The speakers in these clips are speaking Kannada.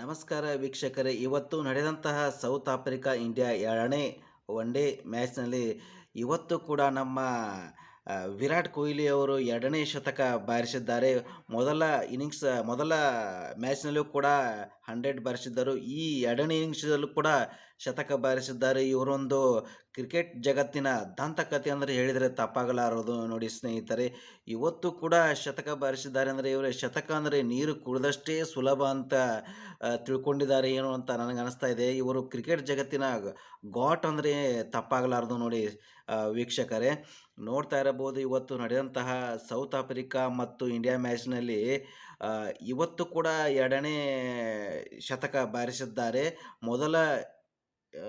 ನಮಸ್ಕಾರ ವೀಕ್ಷಕರೇ. ಇವತ್ತು ನಡೆದಂತಹ ಸೌತ್ ಆಫ್ರಿಕಾ ಇಂಡಿಯಾ ಎರಡನೇ ಒನ್ ಡೇ ಮ್ಯಾಚ್ನಲ್ಲಿ ಇವತ್ತು ಕೂಡ ನಮ್ಮ ವಿರಾಟ್ ಕೊಹ್ಲಿ ಅವರು ಎರಡನೇ ಶತಕ ಬಾರಿಸಿದ್ದಾರೆ. ಮೊದಲ ಇನ್ನಿಂಗ್ಸ್ ಮೊದಲ ಮ್ಯಾಚ್ನಲ್ಲೂ ಕೂಡ ಹಂಡ್ರೆಡ್ ಬಾರಿಸಿದ್ದರು. ಈ ಎರಡನೇ ಇನ್ನಿಂಗ್ಸಲ್ಲೂ ಕೂಡ ಶತಕ ಬಾರಿಸಿದ್ದಾರೆ. ಇವರೊಂದು ಕ್ರಿಕೆಟ್ ಜಗತ್ತಿನ ದಂತಕಥೆ ಅಂದರೆ ಹೇಳಿದರೆ ತಪ್ಪಾಗಲಾರದು ನೋಡಿ ಸ್ನೇಹಿತರೆ. ಇವತ್ತು ಕೂಡ ಶತಕ ಬಾರಿಸಿದ್ದಾರೆ ಅಂದರೆ ಇವರೇ, ಶತಕ ಅಂದರೆ ನೀರು ಕುಡಿದಷ್ಟೇ ಸುಲಭ ಅಂತ ತಿಳ್ಕೊಂಡಿದ್ದಾರೆ ಏನು ಅಂತ ನನಗೆ ಅನಿಸ್ತಾ ಇದೆ. ಇವರು ಕ್ರಿಕೆಟ್ ಜಗತ್ತಿನ ಗಾಟ್ ಅಂದರೆ ತಪ್ಪಾಗಲಾರದು ನೋಡಿ ವೀಕ್ಷಕರೇ. ನೋಡ್ತಾ ಇರಬಹುದು, ಇವತ್ತು ನಡೆದಂತಹ ಸೌತ್ ಆಫ್ರಿಕಾ ಮತ್ತು ಇಂಡಿಯಾ ಮ್ಯಾಚ್ನಲ್ಲಿ ಇವತ್ತು ಕೂಡ ಎರಡನೇ ಶತಕ ಬಾರಿಸಿದ್ದಾರೆ. ಮೊದಲ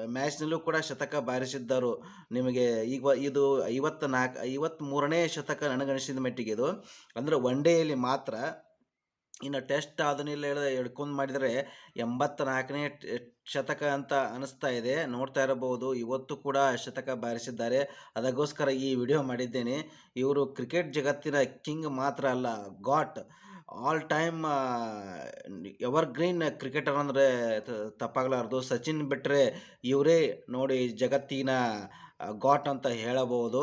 ಮ್ಯಾಚ್ನಲ್ಲೂ ಕೂಡ ಶತಕ ಬಾರಿಸಿದ್ದರು. ನಿಮಗೆ ಈಗ ಇದು ಐವತ್ತ ನಾಲ್ಕು ಐವತ್ತ್ಮೂರನೇ ಶತಕ ನನಗನಿಸಿದ ಮಟ್ಟಿಗೆ ಇದು. ಅಂದರೆ ಒನ್ ಡೇಯಲ್ಲಿ ಮಾತ್ರ ಇನ್ನು ಟೆಸ್ಟ್ ಅದನ್ನೆಲ್ಲ ಹೇಳಿದ, ಹಿಡ್ಕೊಂಡು ಮಾಡಿದರೆ ಎಂಬತ್ತ ನಾಲ್ಕನೇ ಶತಕ ಅಂತ ಅನಿಸ್ತಾ ಇದೆ. ನೋಡ್ತಾ ಇರಬಹುದು. ಇವತ್ತು ಕೂಡ ಶತಕ ಬಾರಿಸಿದ್ದಾರೆ. ಅದಕ್ಕೋಸ್ಕರ ಈ ವಿಡಿಯೋ ಮಾಡಿದ್ದೇನೆ. ಇವರು ಕ್ರಿಕೆಟ್ ಜಗತ್ತಿನ ಕಿಂಗ್ ಮಾತ್ರ ಅಲ್ಲ got all time evergreen cricketer ಅಂದರೆ ತಪ್ಪಾಗಲಾರ್ದು. ಸಚಿನ್ ಬಿಟ್ಟರೆ ಇವರೇ ನೋಡಿ ಜಗತ್ತಿನ ಗಾಟ್ ಅಂತ ಹೇಳಬಹುದು.